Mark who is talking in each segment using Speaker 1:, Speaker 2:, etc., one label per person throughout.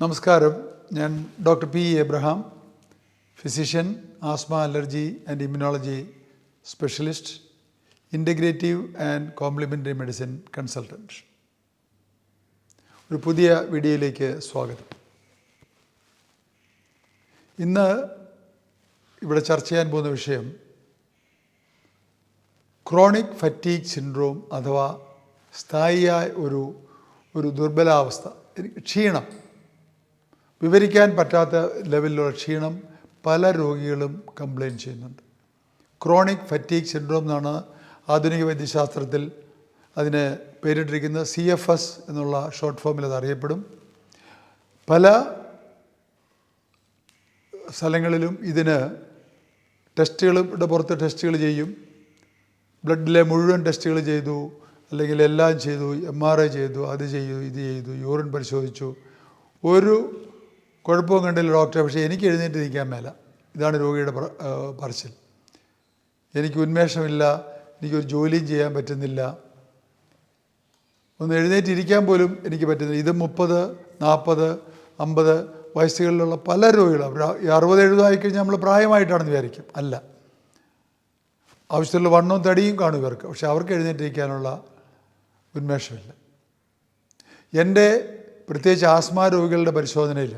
Speaker 1: നമസ്കാരം. ഞാൻ doctor P Abraham physician asthma allergy and immunology specialist integrative and complementary medicine consultant ഒരു പുതിയ വീഡിയോയിലേക്ക് സ്വാഗതം. ഇന്ന് ഇവിടെ ചർച്ച ചെയ്യാൻ പോകുന്ന വിഷയം ക്രോണിക് ഫറ്റീഗ് സിൻഡ്രോം അഥവാ സ്ഥായിയായ ഒരു ഒരു ദുർബലാവസ്ഥ ക്ഷീണം. വിവരിക്കാൻ പറ്റാത്ത ലെവലിലുള്ള ക്ഷീണം പല രോഗികളും കംപ്ലയിന്റ് ചെയ്യുന്നുണ്ട്. ക്രോണിക് ഫറ്റീഗ് സിൻഡ്രോം എന്നാണ് ആധുനിക വൈദ്യശാസ്ത്രത്തിൽ അതിന് പേരിട്ടിരിക്കുന്നത് സി എഫ് എസ് എന്നുള്ള ഷോർട്ട് ഫോമിൽ അത് അറിയപ്പെടും. പല സ്ഥലങ്ങളിലും ഇതിന് ടെസ്റ്റുകളുടെ പുറത്ത് ടെസ്റ്റുകൾ ചെയ്യും. ബ്ലഡിലെ മുഴുവൻ ടെസ്റ്റുകൾ ചെയ്തു അല്ലെങ്കിൽ എല്ലാം ചെയ്തു എം ആർ ഐ ചെയ്തു അത് ചെയ്തു ഇത് ചെയ്തു യൂറിൻ പരിശോധിച്ചു. ഒരു കുഴപ്പവും കണ്ടില്ല ഡോക്ടറെ. പക്ഷേ എനിക്ക് എഴുന്നേറ്റ് നിൽക്കാൻ മേല. ഇതാണ് രോഗിയുടെ പറച്ചിൽ. എനിക്ക് ഉന്മേഷമില്ല എനിക്കൊരു ജോലിയും ചെയ്യാൻ പറ്റുന്നില്ല. ഒന്ന് എഴുന്നേറ്റ് ഇരിക്കാൻ പോലും എനിക്ക് പറ്റുന്നില്ല. ഇത് മുപ്പത് നാൽപ്പത് അമ്പത് വയസ്സുകളിലുള്ള പല രോഗികളും. അറുപത് എഴുപതായി കഴിഞ്ഞാൽ നമ്മൾ പ്രായമായിട്ടാണെന്ന് വിചാരിക്കും. അല്ല. ആവശ്യത്തിലുള്ള വണ്ണവും തടിയും കാണും ഇവർക്ക്. പക്ഷെ അവർക്ക് എഴുന്നേറ്റിരിക്കാനുള്ള ഉന്മേഷമില്ല. എന്റെ പ്രത്യേകിച്ച് ആസ്മാ രോഗികളുടെ പരിശോധനയിൽ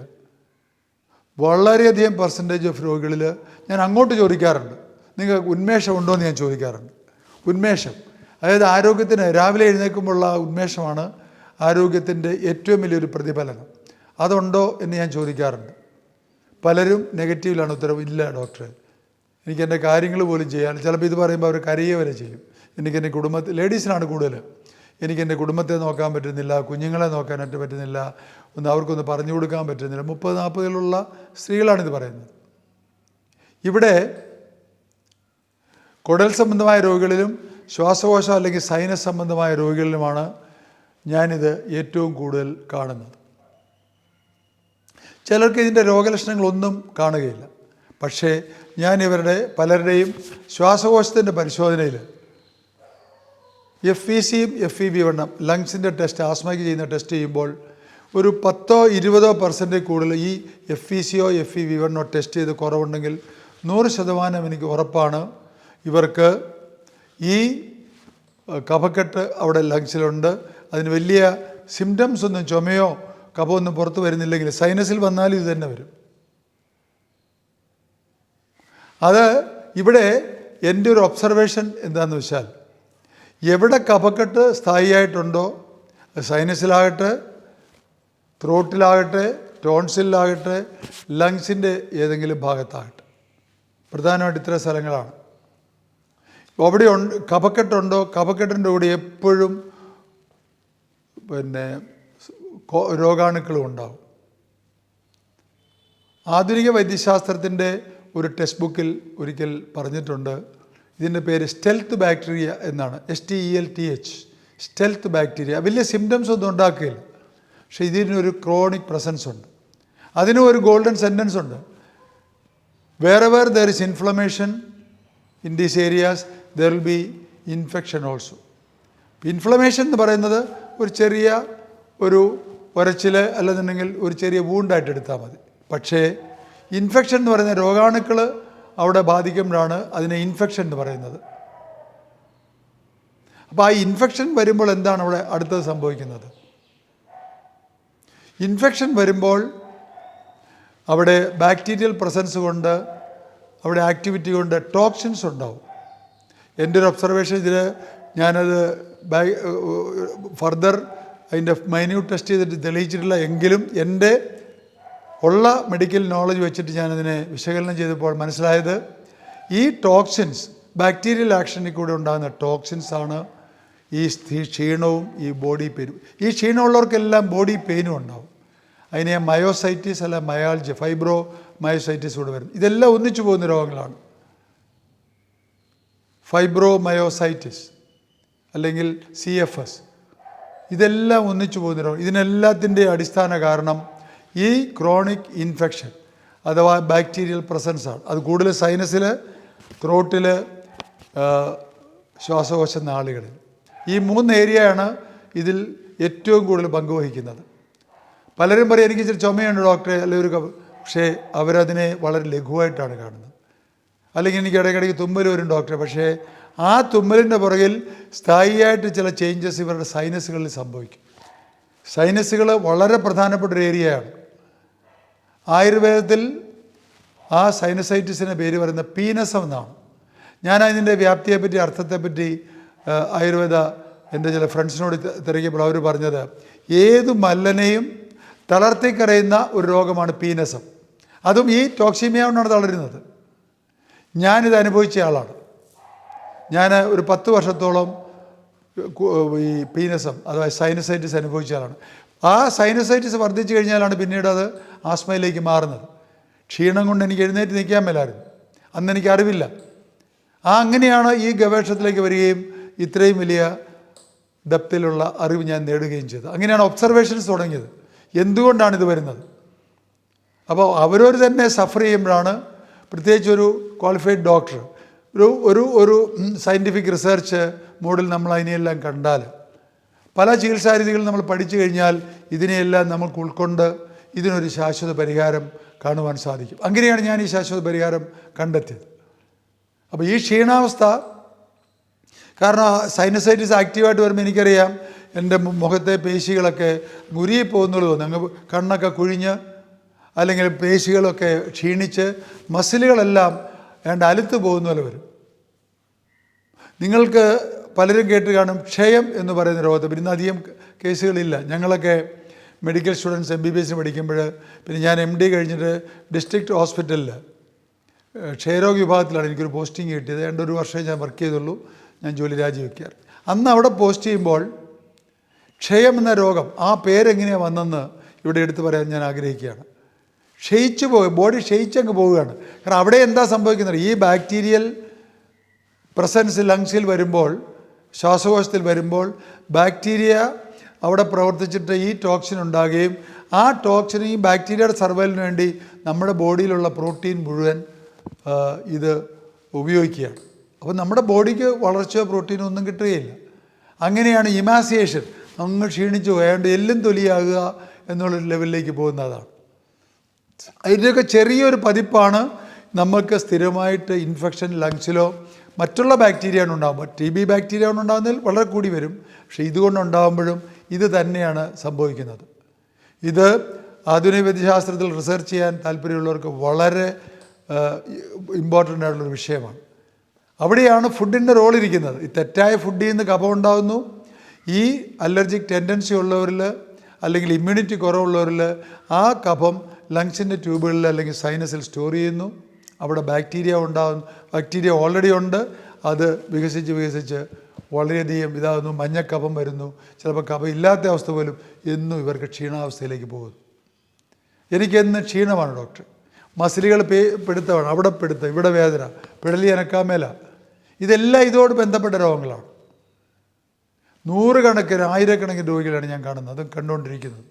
Speaker 1: വളരെയധികം പെർസെന്റേജ് ഓഫ് രോഗികളിൽ ഞാൻ അങ്ങോട്ട് ചോദിക്കാറുണ്ട്. നിങ്ങൾക്ക് ഉന്മേഷം ഉണ്ടോ എന്ന് ഞാൻ ചോദിക്കാറുണ്ട്. ഉന്മേഷം. അതായത് ആരോഗ്യത്തിന് രാവിലെ എഴുന്നേൽക്കുമ്പോഴുള്ള ഉന്മേഷമാണ് ആരോഗ്യത്തിന്റെ ഏറ്റവും വലിയൊരു പ്രതിഫലനം. അതുണ്ടോ എന്ന് ഞാൻ ചോദിക്കാറുണ്ട്. പലരും നെഗറ്റീവിലാണ് ഉത്തരവ് ഇല്ല ഡോക്ടറെ. എനിക്ക് എന്റെ കാര്യങ്ങൾ പോലും ചെയ്യാൻ ചിലപ്പോൾ ഇത് പറയുമ്പോൾ അവർ കരയുക വരെ ചെയ്യും. എനിക്ക് എന്റെ കുടുംബത്തിൽ ലേഡീസിനാണ് കൂടുതൽ എനിക്ക് എന്റെ കുടുംബത്തെ നോക്കാൻ പറ്റുന്നില്ല കുഞ്ഞുങ്ങളെ നോക്കാനായിട്ട് പറ്റുന്നില്ല ഒന്ന് അവർക്കൊന്ന് പറഞ്ഞു കൊടുക്കാൻ പറ്റുന്നില്ല. മുപ്പത് നാൽപ്പതിലുള്ള സ്ത്രീകളാണിത് പറയുന്നത്. ഇവിടെ കുടൽ സംബന്ധമായ രോഗികളിലും ശ്വാസകോശം അല്ലെങ്കിൽ സൈനസ് സംബന്ധമായ രോഗികളിലുമാണ് ഞാനിത് ഏറ്റവും കൂടുതൽ കാണുന്നത്. ചിലർക്ക് ഇതിന്റെ രോഗലക്ഷണങ്ങളൊന്നും കാണുകയില്ല. പക്ഷേ ഞാൻ ഇവരുടെ പലരുടെയും ശ്വാസകോശത്തിന്റെ പരിശോധനയിൽ എഫ് ഇ സിയും എഫ് ഇ ബി വണ്ണം. ലങ്സിന്റെ ടെസ്റ്റ് ആസ്മയ്ക്ക് ചെയ്യുന്ന ടെസ്റ്റ് ചെയ്യുമ്പോൾ ഒരു പത്തോ ഇരുപതോ പെർസെന്റ് കൂടുതൽ ഈ എഫ് ഇ സിയോ എഫ് ഇ ബി വണ്ണോ ടെസ്റ്റ് ചെയ്ത് കുറവുണ്ടെങ്കിൽ നൂറ് ശതമാനം എനിക്ക് ഉറപ്പാണ്. ഇവർക്ക് ഈ കഫക്കെട്ട് അവിടെ ലങ്സിലുണ്ട് അതിന് വലിയ സിംറ്റംസ് ഒന്നും ചുമയോ കഫമൊന്നും പുറത്ത് വരുന്നില്ലെങ്കിൽ സൈനസിൽ വന്നാലും ഇത് തന്നെ വരും. അത് ഇവിടെ എന്റെ ഒരു ഒബ്സർവേഷൻ എന്താണെന്ന് വെച്ചാൽ എവിടെ കഫക്കെട്ട് സ്ഥായിയായിട്ടുണ്ടോ സൈനസിലാകട്ടെ ത്രോട്ടിലാകട്ടെ ടോൺസിലാകട്ടെ ലങ്സിന്റെ ഏതെങ്കിലും ഭാഗത്താകട്ടെ. പ്രധാനമായിട്ട് ഇത്തരം സ്ഥലങ്ങളാണ്. അവിടെ ഉണ്ട് കഫക്കെട്ടുണ്ടോ കഫക്കെട്ടിന്റെ കൂടെ എപ്പോഴും പിന്നെ രോഗാണുക്കളും ഉണ്ടാവും. ആധുനിക വൈദ്യശാസ്ത്രത്തിന്റെ ഒരു ടെക്സ്റ്റ് ബുക്കിൽ ഒരിക്കൽ പറഞ്ഞിട്ടുണ്ട്. ഇതിന്റെ പേര് സ്റ്റെൽത്ത് ബാക്ടീരിയ എന്നാണ്. S T E L T H stealth bacteria വലിയ സിംറ്റംസ് ഒന്നും ഉണ്ടാക്കുകയില്ല. പക്ഷേ ഇതിനൊരു ക്രോണിക് പ്രസൻസ് ഉണ്ട്. അതിനും ഒരു ഗോൾഡൻ സെന്റൻസ് ഉണ്ട്. വേറെ where there is inflammation in these areas there will be infection also inflammation എന്ന് പറയുന്നത് ഒരു ചെറിയ ഒരു ഉരച്ചിൽ അല്ലെന്നുണ്ടെങ്കിൽ ഒരു ചെറിയ വൂണ്ടായിട്ട് എടുത്താൽ മതി. പക്ഷേ ഇൻഫെക്ഷൻ എന്ന് പറയുന്ന രോഗാണുക്കൾ അവിടെ ബാധിക്കുമ്പോഴാണ് അതിനെ ഇൻഫെക്ഷൻ എന്ന് പറയുന്നത്. അപ്പോൾ ആ ഇൻഫെക്ഷൻ വരുമ്പോൾ എന്താണ് അവിടെ അടുത്തത് സംഭവിക്കുന്നത്? ഇൻഫെക്ഷൻ വരുമ്പോൾ അവിടെ ബാക്ടീരിയൽ പ്രസൻസ് കൊണ്ട് അവിടെ ആക്ടിവിറ്റി കൊണ്ട് ടോക്സിൻസ് ഉണ്ടാവും. എന്റെ ഒരു ഒബ്സർവേഷൻ ഇതിൽ ഞാനത് ഫർദർ അതിന്റെ മൈന്യൂട്ട് ടെസ്റ്റ് ചെയ്തിട്ട് തെളിയിച്ചിട്ടില്ല എങ്കിലും എന്റെ ഉള്ള മെഡിക്കൽ നോളജ് വെച്ചിട്ട് ഞാനതിനെ വിശകലനം ചെയ്തപ്പോൾ മനസ്സിലായത് ഈ ടോക്സിൻസ് ബാക്ടീരിയൽ ആക്ഷനിൽ കൂടെ ഉണ്ടാകുന്ന ടോക്സിൻസ് ആണ് ഈ ക്ഷീണവും ഈ ബോഡി പെയിനും ഈ ക്ഷീണമുള്ളവർക്കെല്ലാം ബോഡി പെയിനും ഉണ്ടാവും. അതിനെ മയോസൈറ്റിസ് അല്ല മയാൾജി ഫൈബ്രോ മയോസൈറ്റിസ് കൂടെ വരും ഇതെല്ലാം ഒന്നിച്ചു പോകുന്ന രോഗങ്ങളാണ്. ഫൈബ്രോ മയോസൈറ്റിസ് അല്ലെങ്കിൽ സി എഫ് എസ് ഇതെല്ലാം ഒന്നിച്ചു പോകുന്ന രോഗം. ഇതിനെല്ലാത്തിന്റെ അടിസ്ഥാന കാരണം ഈ ക്രോണിക് ഇൻഫെക്ഷൻ അഥവാ ബാക്ടീരിയൽ പ്രസൻസാണ്. അത് കൂടുതൽ സൈനസിൽ ത്രോട്ടിൽ ശ്വാസകോശ നാളികളിൽ. ഈ മൂന്ന് ഏരിയയാണ് ഇതിൽ ഏറ്റവും കൂടുതൽ പങ്കുവഹിക്കുന്നത് പലരും പറയും എനിക്ക് ഇച്ചിരി ചുമയുണ്ട് ഡോക്ടറെ. അല്ലെങ്കിൽ ഒരു കഫ-" പക്ഷേ അവരതിനെ വളരെ ലഘുവായിട്ടാണ് കാണുന്നത്. അല്ലെങ്കിൽ എനിക്ക് ഇടയ്ക്കിടയ്ക്ക് തുമ്മൽ വരും ഡോക്ടറെ. പക്ഷേ ആ തുമ്മലിന്റെ പുറകിൽ സ്ഥായിയായിട്ട് ചില ചേഞ്ചസ് ഇവരുടെ സൈനസുകളിൽ സംഭവിക്കും. സൈനസുകൾ വളരെ പ്രധാനപ്പെട്ട ഒരു ഏരിയയാണ് ആയുർവേദത്തിൽ ആ സൈനസൈറ്റിസിന്റെ പേര് പറയുന്ന പീനസം എന്നാണ്. ഞാൻ അതിന്റെ വ്യാപ്തിയെപ്പറ്റി അർത്ഥത്തെപ്പറ്റി ആയുർവേദ എന്റെ ചില ഫ്രണ്ട്സിനോട് തിരക്കിയപ്പോൾ അവർ പറഞ്ഞത് ഏത് മല്ലനെയും തളർത്തിക്കറിയുന്ന ഒരു രോഗമാണ് പീനസം. അതും ഈ ടോക്സിമിയ കൊണ്ടാണ് തളരുന്നത്. ഞാനിത് അനുഭവിച്ച ആളാണ്. ഞാൻ ഒരു പത്ത് വർഷത്തോളം ഈ പീനസം അഥവാ സൈനസൈറ്റിസ് അനുഭവിച്ച ആളാണ്. ആ സൈനസൈറ്റിസ് വർദ്ധിച്ചു കഴിഞ്ഞാലാണ് പിന്നീട് അത് ആസ്മയിലേക്ക് മാറുന്നത്. ക്ഷീണം കൊണ്ട് എനിക്ക് എഴുന്നേറ്റ് നിൽക്കാൻ മേലായിരുന്നു. അന്ന് എനിക്ക് അറിവില്ല. ആ അങ്ങനെയാണ് ഈ ഗവേഷണത്തിലേക്ക് വരികയും ഇത്രയും വലിയ ഡെപ്തിലുള്ള അറിവ് ഞാൻ നേടുകയും ചെയ്തത്. അങ്ങനെയാണ് ഒബ്സർവേഷൻസ് തുടങ്ങിയത്. എന്തുകൊണ്ടാണ് ഇത് വരുന്നത്? അപ്പോൾ അവരവർ തന്നെ സഫർ ചെയ്യുമ്പോഴാണ് പ്രത്യേകിച്ച് ഒരു ക്വാളിഫൈഡ് ഡോക്ടർ ഒരു ഒരു ഒരു സയന്റിഫിക് റിസർച്ച് മോഡിൽ നമ്മൾ അതിനെയെല്ലാം കണ്ടാൽ പല ചികിത്സാ നമ്മൾ പഠിച്ചു കഴിഞ്ഞാൽ ഇതിനെയെല്ലാം നമുക്ക് ഉൾക്കൊണ്ട് ഇതിനൊരു ശാശ്വത പരിഹാരം കാണുവാൻ സാധിക്കും. അങ്ങനെയാണ് ഞാൻ ഈ ശാശ്വത പരിഹാരം കണ്ടെത്തിയത്. അപ്പോൾ ഈ ക്ഷീണാവസ്ഥ കാരണം സൈനസൈറ്റിസ് ആക്റ്റീവായിട്ട് വരുമ്പോൾ എനിക്കറിയാം എന്റെ മുഖത്തെ പേശികളൊക്കെ ഉരുകി പോകുന്നുള്ളൂ തോന്നുന്നു. അങ്ങ് കണ്ണൊക്കെ കുഴിഞ്ഞ് അല്ലെങ്കിൽ പേശികളൊക്കെ ക്ഷീണിച്ച് മസിലുകളെല്ലാം ഏണ്ട അലുത്ത് പോകുന്ന പോലെ വരും. നിങ്ങൾക്ക് പലരും കേട്ട് കാണും ക്ഷയം എന്ന് പറയുന്ന രോഗത്തെ പിന്നെ അധികം കേസുകളില്ല. ഞങ്ങളൊക്കെ medical students M B B എസിന് പഠിക്കുമ്പോൾ പിന്നെ ഞാൻ എം ഡി കഴിഞ്ഞിട്ട് ഡിസ്ട്രിക്ട് ഹോസ്പിറ്റലിൽ ക്ഷയരോഗ വിഭാഗത്തിലാണ് എനിക്കൊരു പോസ്റ്റിംഗ് കിട്ടിയത്. രണ്ട് ഒരു വർഷമേ ഞാൻ വർക്ക് ചെയ്തുള്ളൂ. ഞാൻ ജോലി രാജിവെക്കാറ്. അന്ന് അവിടെ പോസ്റ്റ് ചെയ്യുമ്പോൾ ക്ഷയം എന്ന രോഗം ആ പേരെങ്ങനെയാണ് വന്നെന്ന് ഇവിടെ എടുത്തു പറയാൻ ഞാൻ ആഗ്രഹിക്കുകയാണ്. ക്ഷയിച്ചു പോകുക ബോഡി ക്ഷയിച്ചങ്ങ് പോവുകയാണ്. കാരണം അവിടെ എന്താ സംഭവിക്കുന്നത്? ഈ ബാക്ടീരിയൽ പ്രസൻസ് ലങ്സിൽ വരുമ്പോൾ ശ്വാസകോശത്തിൽ വരുമ്പോൾ ബാക്ടീരിയ അവിടെ പ്രവർത്തിച്ചിട്ട് ഈ ടോക്സിൻ ഉണ്ടാകുകയും ആ ടോക്സിൻ ഈ ബാക്ടീരിയയുടെ സർവൈവലിന് വേണ്ടി നമ്മുടെ ബോഡിയിലുള്ള പ്രോട്ടീൻ മുഴുവൻ ഇത് ഉപയോഗിക്കുകയാണ്. അപ്പോൾ നമ്മുടെ ബോഡിക്ക് വളർച്ചയോ പ്രോട്ടീനോ ഒന്നും കിട്ടുകയില്ല. അങ്ങനെയാണ് ഇമാസിയേഷൻ. അങ്ങ് ക്ഷീണിച്ചു പോയാണ്ട് എല്ലും തൊലിയാകുക എന്നുള്ള ലെവലിലേക്ക് പോകുന്നതാണ് അതിന്റെയൊക്കെ ചെറിയൊരു പതിപ്പാണ് നമുക്ക് സ്ഥിരമായിട്ട് ഇൻഫെക്ഷൻ ലങ്സിലോ മറ്റുള്ള ബാക്ടീരിയ ഉണ്ടാകുമ്പോൾ ടി ബി ബാക്ടീരിയ ഉണ്ടാകുന്നതിൽ വളരെ കൂടി വരും. പക്ഷേ ഇതുകൊണ്ടുണ്ടാകുമ്പോഴും ഇത് തന്നെയാണ് സംഭവിക്കുന്നത്. ഇത് ആധുനിക വൈദ്യശാസ്ത്രത്തിൽ റിസർച്ച് ചെയ്യാൻ താല്പര്യമുള്ളവർക്ക് വളരെ ഇമ്പോർട്ടന്റ് ആയിട്ടുള്ളൊരു വിഷയമാണ്. അവിടെയാണ് ഫുഡിന്റെ റോൾ ഇരിക്കുന്നത്. ഈ തെറ്റായ ഫുഡിൽ നിന്ന് കഫം ഉണ്ടാകുന്നു ഈ അലർജിക് ടെൻഡൻസി ഉള്ളവരിൽ അല്ലെങ്കിൽ ഇമ്മ്യൂണിറ്റി കുറവുള്ളവരിൽ ആ കഫം ലങ്സിന്റെ ട്യൂബുകളിൽ അല്ലെങ്കിൽ സൈനസിൽ സ്റ്റോർ ചെയ്യുന്നു. അവിടെ ബാക്ടീരിയ ഉണ്ടാകുന്നു ബാക്ടീരിയ ഓൾറെഡി ഉണ്ട്. അത് വികസിച്ച് വികസിച്ച് വളരെയധികം ഇതാകുന്നു. മഞ്ഞക്കഫം വരുന്നു. ചിലപ്പോൾ കഫം ഇല്ലാത്ത അവസ്ഥ പോലും എന്നും ഇവർക്ക് ക്ഷീണാവസ്ഥയിലേക്ക് പോകുന്നു. എനിക്കെന്ന് ക്ഷീണമാണ് ഡോക്ടർ മസിലുകൾ പേ പിടുത്തമാണ് അവിടെ പിടുത്തം ഇവിടെ വേദന പിടലി അനക്കാമേല ഇതെല്ലാം ഇതോട് ബന്ധപ്പെട്ട രോഗങ്ങളാണ്. നൂറുകണക്കിന് ആയിരക്കണക്കിന് രോഗികളാണ് ഞാൻ കാണുന്നത്. അതും കണ്ടുകൊണ്ടിരിക്കുന്നത്.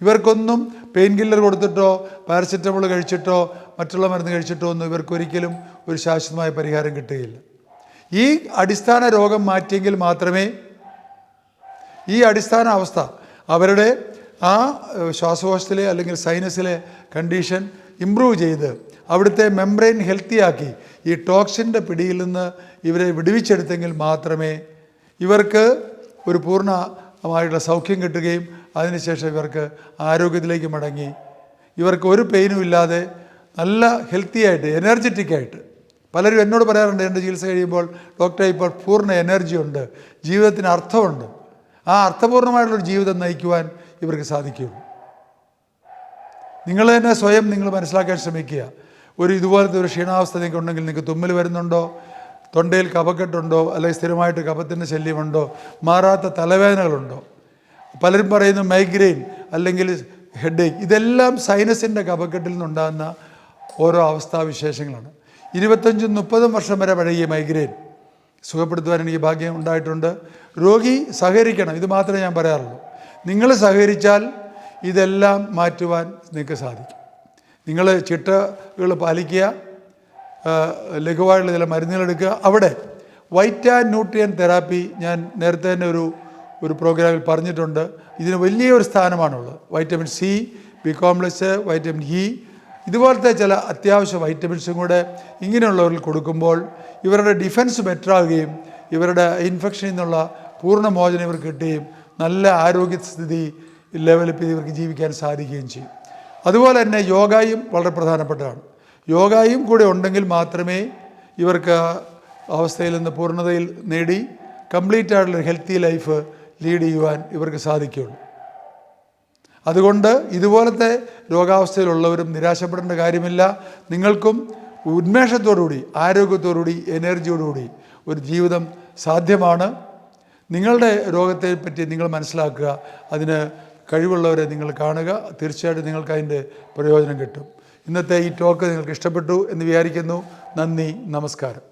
Speaker 1: ഇവർക്കൊന്നും പെയിൻ കില്ലർ കൊടുത്തിട്ടോ പാരസെറ്റമോൾ കഴിച്ചിട്ടോ മറ്റുള്ള മരുന്ന് കഴിച്ചിട്ടോ ഒന്നും ഇവർക്കൊരിക്കലും ഒരു ശാശ്വതമായ പരിഹാരം കിട്ടുകയില്ല. ഈ അടിസ്ഥാന രോഗം മാറ്റിയെങ്കിൽ മാത്രമേ ഈ അടിസ്ഥാന അവസ്ഥ അവരുടെ ആ ശ്വാസകോശത്തിലെ അല്ലെങ്കിൽ സൈനസിലെ കണ്ടീഷൻ ഇമ്പ്രൂവ് ചെയ്ത് അവിടുത്തെ മെംബ്രെയിൻ ഹെൽത്തിയാക്കി ഈ ടോക്സിന്റെ പിടിയിൽ നിന്ന് ഇവരെ വിടുവിച്ചെടുത്തെങ്കിൽ മാത്രമേ ഇവർക്ക് ഒരു പൂർണമായിട്ടുള്ള സൗഖ്യം കിട്ടുകയും അതിനുശേഷം ഇവർക്ക് ആരോഗ്യത്തിലേക്ക് മടങ്ങി. ഇവർക്ക് ഒരു പെയിനും ഇല്ലാതെ നല്ല ഹെൽത്തിയായിട്ട് എനർജറ്റിക്കായിട്ട് പലരും എന്നോട് പറയാറുണ്ട് എന്റെ ചികിത്സ കഴിയുമ്പോൾ ഡോക്ടറെ ഇപ്പോൾ പൂർണ എനർജി ഉണ്ട് ജീവിതത്തിന് അർത്ഥമുണ്ട്. ആ അർത്ഥപൂർണമായിട്ടുള്ളൊരു ജീവിതം നയിക്കുവാൻ ഇവർക്ക് സാധിക്കും. നിങ്ങൾ തന്നെ സ്വയം നിങ്ങൾ മനസ്സിലാക്കാൻ ശ്രമിക്കുക. ഒരു ഇതുപോലത്തെ ഒരു ക്ഷീണാവസ്ഥ നിങ്ങൾക്ക് ഉണ്ടെങ്കിൽ നിങ്ങൾക്ക് തുമ്മൽ വരുന്നുണ്ടോ? തൊണ്ടയിൽ കപക്കെട്ടുണ്ടോ അല്ലെങ്കിൽ സ്ഥിരമായിട്ട് കപത്തിന്റെ ശല്യമുണ്ടോ? മാറാത്ത തലവേദനകളുണ്ടോ? പലരും പറയുന്നു മൈഗ്രെയിൻ അല്ലെങ്കിൽ ഹെഡേക്ക്. ഇതെല്ലാം സൈനസിന്റെ കപക്കെട്ടിൽ നിന്നുണ്ടാകുന്ന ഓരോ അവസ്ഥാവിശേഷങ്ങളാണ്. ഇരുപത്തഞ്ചും മുപ്പതും വർഷം വരെ പഴകിയ മൈഗ്രെയിൻ സുഖപ്പെടുത്തുവാൻ എനിക്ക് ഭാഗ്യം ഉണ്ടായിട്ടുണ്ട്. രോഗി സഹകരിക്കണം ഇത് മാത്രമേ ഞാൻ പറയാറുള്ളൂ. നിങ്ങൾ സഹകരിച്ചാൽ ഇതെല്ലാം മാറ്റുവാൻ നിങ്ങൾക്ക് സാധിക്കും. നിങ്ങൾ ചിട്ടകൾ പാലിക്കുക ലഘുവായുള്ള ചില മരുന്നുകളെടുക്കുക അവിടെ വൈറ്റ് ആൻഡ് ന്യൂട്രിയൻ തെറാപ്പി ഞാൻ നേരത്തെ തന്നെ ഒരു ഒരു പ്രോഗ്രാമിൽ പറഞ്ഞിട്ടുണ്ട്. ഇതിന് വലിയൊരു സ്ഥാനമാണുള്ളത്. Vitamin C B complex vitamin E ഇതുപോലത്തെ ചില അത്യാവശ്യ വൈറ്റമിൻസും കൂടെ ഇങ്ങനെയുള്ളവരിൽ കൊടുക്കുമ്പോൾ ഇവരുടെ ഡിഫൻസ് ബെറ്ററാകുകയും ഇവരുടെ ഇൻഫെക്ഷനിൽ നിന്നുള്ള പൂർണ മോചനം ഇവർക്ക് കിട്ടുകയും നല്ല ആരോഗ്യസ്ഥിതി ലെവലിൽ ഇവർക്ക് ജീവിക്കാൻ സാധിക്കുകയും ചെയ്യും. അതുപോലെ തന്നെ യോഗയും വളരെ പ്രധാനപ്പെട്ടതാണ്. യോഗയും കൂടെ ഉണ്ടെങ്കിൽ മാത്രമേ ഇവർക്ക് അവസ്ഥയിൽ നിന്ന് പൂർണതയിൽ നേടി കംപ്ലീറ്റ് ആയിട്ടുള്ള ഹെൽത്തി ലൈഫ് ലീഡ് ചെയ്യുവാൻ ഇവർക്ക് സാധിക്കുകയുള്ളൂ. അതുകൊണ്ട് ഇതുപോലത്തെ രോഗാവസ്ഥയിലുള്ളവരും നിരാശപ്പെടേണ്ട കാര്യമില്ല. നിങ്ങൾക്കും ഉന്മേഷത്തോടുകൂടി ആരോഗ്യത്തോടുകൂടി എനർജിയോടുകൂടി ഒരു ജീവിതം സാധ്യമാണ്. നിങ്ങളുടെ രോഗത്തെ പറ്റി നിങ്ങൾ മനസ്സിലാക്കുക. അതിന് കഴിവുള്ളവരെ നിങ്ങൾ കാണുക. തീർച്ചയായിട്ടും നിങ്ങൾക്ക് അതിന്റെ പ്രയോജനം കിട്ടും. ഇന്നത്തെ ഈ ടോക്ക് നിങ്ങൾക്ക് ഇഷ്ടപ്പെട്ടു എന്ന് വിചാരിക്കുന്നു. നന്ദി നമസ്കാരം.